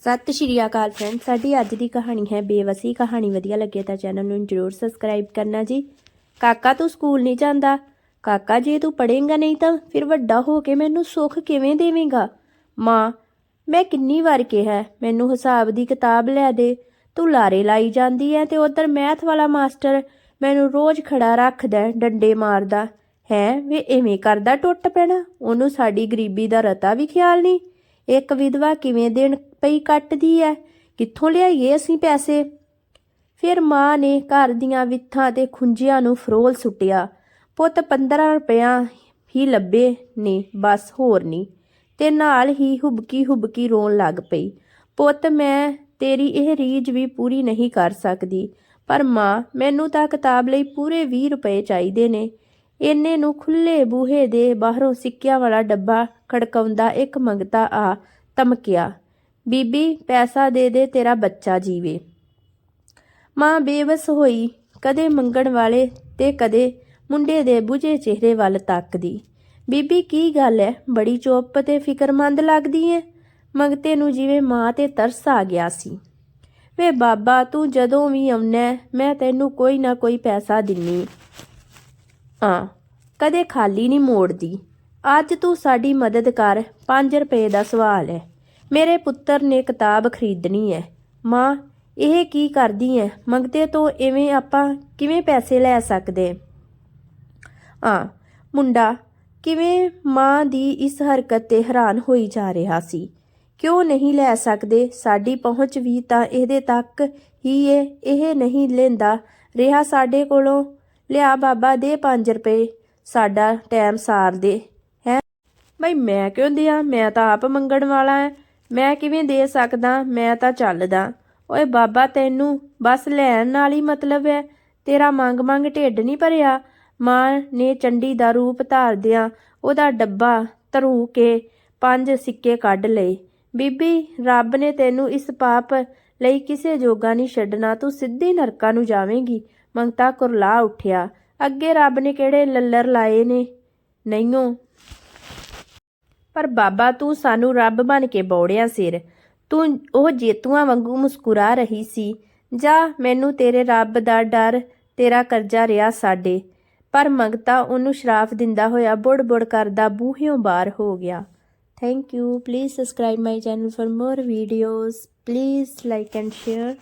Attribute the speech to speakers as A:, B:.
A: ਸਤਿ ਸ਼੍ਰੀ ਅਕਾਲ ਫਰੈਂਡ ਸਾਡੀ ਅੱਜ ਦੀ ਕਹਾਣੀ ਹੈ ਬੇਵਸੀ ਕਹਾਣੀ। ਵਧੀਆ ਲੱਗੇ ਤਾਂ ਚੈਨਲ ਨੂੰ ਜਰੂਰ ਸਬਸਕ੍ਰਾਈਬ ਕਰਨਾ ਜੀ। ਕਾਕਾ ਤੂੰ ਸਕੂਲ ਨਹੀਂ ਜਾਂਦਾ। ਕਾਕਾ ਜੇ ਤੂੰ ਪੜ੍ਹੇਂਗਾ ਨਹੀਂ ਤਾਂ ਫਿਰ ਵੱਡਾ ਹੋ ਕੇ ਮੈਨੂੰ ਸੁੱਖ ਕਿਵੇਂ ਦੇਵੇਂਗਾ? ਮਾਂ, ਮੈਂ ਕਿੰਨੀ ਵਾਰ ਕਿਹਾ, ਮੈਨੂੰ ਹਿਸਾਬ ਦੀ ਕਿਤਾਬ ਲੈ ਦੇ। ਤੂੰ ਲਾਰੇ ਲਾਈ ਜਾਂਦੀ ਐ ਤੇ ਉਧਰ ਮੈਥ ਵਾਲਾ ਮਾਸਟਰ ਮੈਨੂੰ ਰੋਜ਼ ਖੜਾ ਰੱਖਦਾ, ਡੰਡੇ ਮਾਰਦਾ। ਹੈ, ਵੇ ਐਵੇਂ ਕਰਦਾ ਟੁੱਟ ਪੈਣਾ? ਉਹਨੂੰ ਸਾਡੀ ਗਰੀਬੀ ਦਾ ਰਤਾ ਵੀ ਖਿਆਲ ਨਹੀਂ। ਇੱਕ ਵਿਧਵਾ ਕਿਵੇਂ ਦੇਣ ਪਈ ਕੱਟਦੀ ਐ। ਕਿੱਥੋਂ ਲਿਆਈਏ ਅਸੀਂ ਪੈਸੇ? ਫਿਰ ਮਾਂ ਨੇ ਘਰ ਦੀਆਂ ਵਿੱਥਾਂ ਤੇ ਖੁੰਝਿਆਂ ਨੂੰ ਫਰੋਲ ਸੁੱਟਿਆ। ਪੁੱਤ 15 ਰੁਪਇਆ ਹੀ ਲੱਭੇ ਨੇ, ਬਸ ਹੋਰ ਨਹੀਂ ਤੇ ਨਾਲ ਹੀ ਹੁਬਕੀ ਹੁਬਕੀ ਰੋਣ ਲੱਗ ਪਈ। ਪੁੱਤ, ਮੈਂ ਤੇਰੀ ਇਹ ਰੀਝ ਵੀ ਪੂਰੀ ਨਹੀਂ ਕਰ ਸਕਦੀ। ਪਰ ਮਾਂ, ਮੈਨੂੰ ਤਾਂ ਕਿਤਾਬ ਲਈ ਪੂਰੇ 20 ਰੁਪਏ ਚਾਹੀਦੇ ਨੇ। ਇੰਨੇ ਨੂੰ ਖੁੱਲੇ ਬੂਹੇ ਦੇ ਬਾਹਰੋਂ ਸਿੱਕਿਆਂ ਵਾਲਾ ਡੱਬਾ ਖੜਕਾਉਂਦਾ ਇੱਕ ਮੰਗਤਾ ਆ ਧਮਕਿਆ। ਬੀਬੀ, ਪੈਸਾ ਦੇ ਦੇ, ਤੇਰਾ ਬੱਚਾ ਜੀਵੇ। ਮਾਂ ਬੇਵਸ ਹੋਈ, ਕਦੇ ਮੰਗਣ ਵਾਲੇ ਤੇ ਕਦੇ ਮੁੰਡੇ ਦੇ ਬੁਝੇ ਚਿਹਰੇ ਵੱਲ ਤੱਕਦੀ। ਬੀਬੀ, ਕੀ ਗੱਲ ਹੈ ਬੜੀ ਚੁੱਪ ਤੇ ਫਿਕਰਮੰਦ ਲੱਗਦੀ ਹੈ ਮੰਗਤੇ ਨੂੰ ਜਿਵੇਂ ਮਾਂ ਤੇ ਤਰਸ ਆ ਗਿਆ ਸੀ। ਵੇ ਬਾਬਾ, ਤੂੰ ਜਦੋਂ ਵੀ ਆਉਣਾ, ਮੈਂ ਤੈਨੂੰ ਕੋਈ ਨਾ ਕੋਈ ਪੈਸਾ ਦਿੰਨੀ। ਹਾਂ, ਕਦੇ ਖਾਲੀ ਨਹੀਂ ਮੋੜਦੀ। ਅੱਜ ਤੂੰ ਸਾਡੀ ਮਦਦ ਕਰ 5 ਰੁਪਏ ਦਾ ਸਵਾਲ ਹੈ ਮੇਰੇ ਪੁੱਤਰ ਨੇ ਕਿਤਾਬ ਖਰੀਦਣੀ ਹੈ ਮਾਂ, ਇਹ ਕੀ ਕਰਦੀ ਹੈ ਮੰਗਤੇ ਤੋਂ ਐਵੇਂ ਆਪਾਂ ਕਿਵੇਂ ਪੈਸੇ ਲੈ ਸਕਦੇ? ਹਾਂ, ਮੁੰਡਾ, ਕਿਵੇਂ ਮਾਂ ਦੀ ਇਸ ਹਰਕਤ ਤੇ ਹੈਰਾਨ ਹੋਈ ਜਾ ਰਿਹਾ ਸੀ। ਕਿਉਂ ਨਹੀਂ ਲੈ ਸਕਦੇ? ਸਾਡੀ ਪਹੁੰਚ ਵੀ ਤਾਂ ਇਹਦੇ ਤੱਕ ਹੀ ਇਹ ਇਹ ਨਹੀਂ ਲੈਂਦਾ। ਰਿਹਾ ਸਾਡੇ ਕੋਲੋਂ, ਲਿਆ ਬਾਬਾ ਦੇ 5 ਰੁਪਏ। ਸਾਡਾ ਟਾਈਮ ਸਾਰ ਦੇ। ਹੈ? ਬਈ ਮੈਂ ਕਿਉਂ ਦਿਆਂ? ਮੈਂ ਤਾਂ ਆਪ ਮੰਗਣ ਵਾਲਾ ਐ। ਮੈਂ ਕਿਵੇਂ ਦੇ ਸਕਦਾ? ਮੈਂ ਤਾਂ ਚੱਲਦਾ। ਓਏ ਬਾਬਾ, ਤੈਨੂੰ ਬਸ ਲੈਣ ਨਾਲ ਹੀ ਮਤਲਬ ਹੈ? ਤੇਰਾ ਮੰਗ ਮੰਗ ਢਿੱਡ ਨਹੀਂ ਭਰਿਆ? ਮਾਂ ਨੇ ਚੰਡੀ ਦਾ ਰੂਪ ਧਾਰਦਿਆਂ ਉਹਦਾ ਡੱਬਾ ਧਰੂ ਕੇ ਪੰਜ ਸਿੱਕੇ ਕੱਢ ਲਏ। ਬੀਬੀ, ਰੱਬ ਨੇ ਤੈਨੂੰ ਇਸ ਪਾਪ ਲਈ ਕਿਸੇ ਜੋਗਾ ਨਹੀਂ ਛੱਡਣਾ। ਤੂੰ ਸਿੱਧੀ ਨਰਕਾਂ ਨੂੰ ਜਾਵੇਂਗੀ। ਮੰਗਤਾ ਕੁਰਲਾ ਉੱਠਿਆ। ਅੱਗੇ ਰੱਬ ਨੇ ਕਿਹੜੇ ਲੱਲਰ ਲਾਏ ਨੇ? ਨਹੀਂਓ। ਪਰ ਬਾਬਾ ਤੂੰ ਸਾਨੂੰ ਰੱਬ ਬਣ ਕੇ ਬੌੜਿਆ ਸਿਰ। ਤੂੰ ਉਹ ਜੇਤੂਆਂ ਵਾਂਗੂ ਮੁਸਕਰਾ ਰਹੀ ਸੀ। ਜਾ, ਮੈਨੂੰ ਤੇਰੇ ਰੱਬ ਦਾ ਡਰ, ਤੇਰਾ ਕਰਜ਼ਾ ਰਿਹਾ ਸਾਡੇ। ਪਰ ਮੰਗਤਾ ਉਹਨੂੰ ਸ਼ਰਾਫ ਦਿੰਦਾ ਹੋਇਆ ਬੁੜ-ਬੁੜ ਕਰਦਾ ਬੂਹਿਓਂ ਬਾਹਰ ਹੋ ਗਿਆ। Thank you please subscribe my channel for more videos please like and share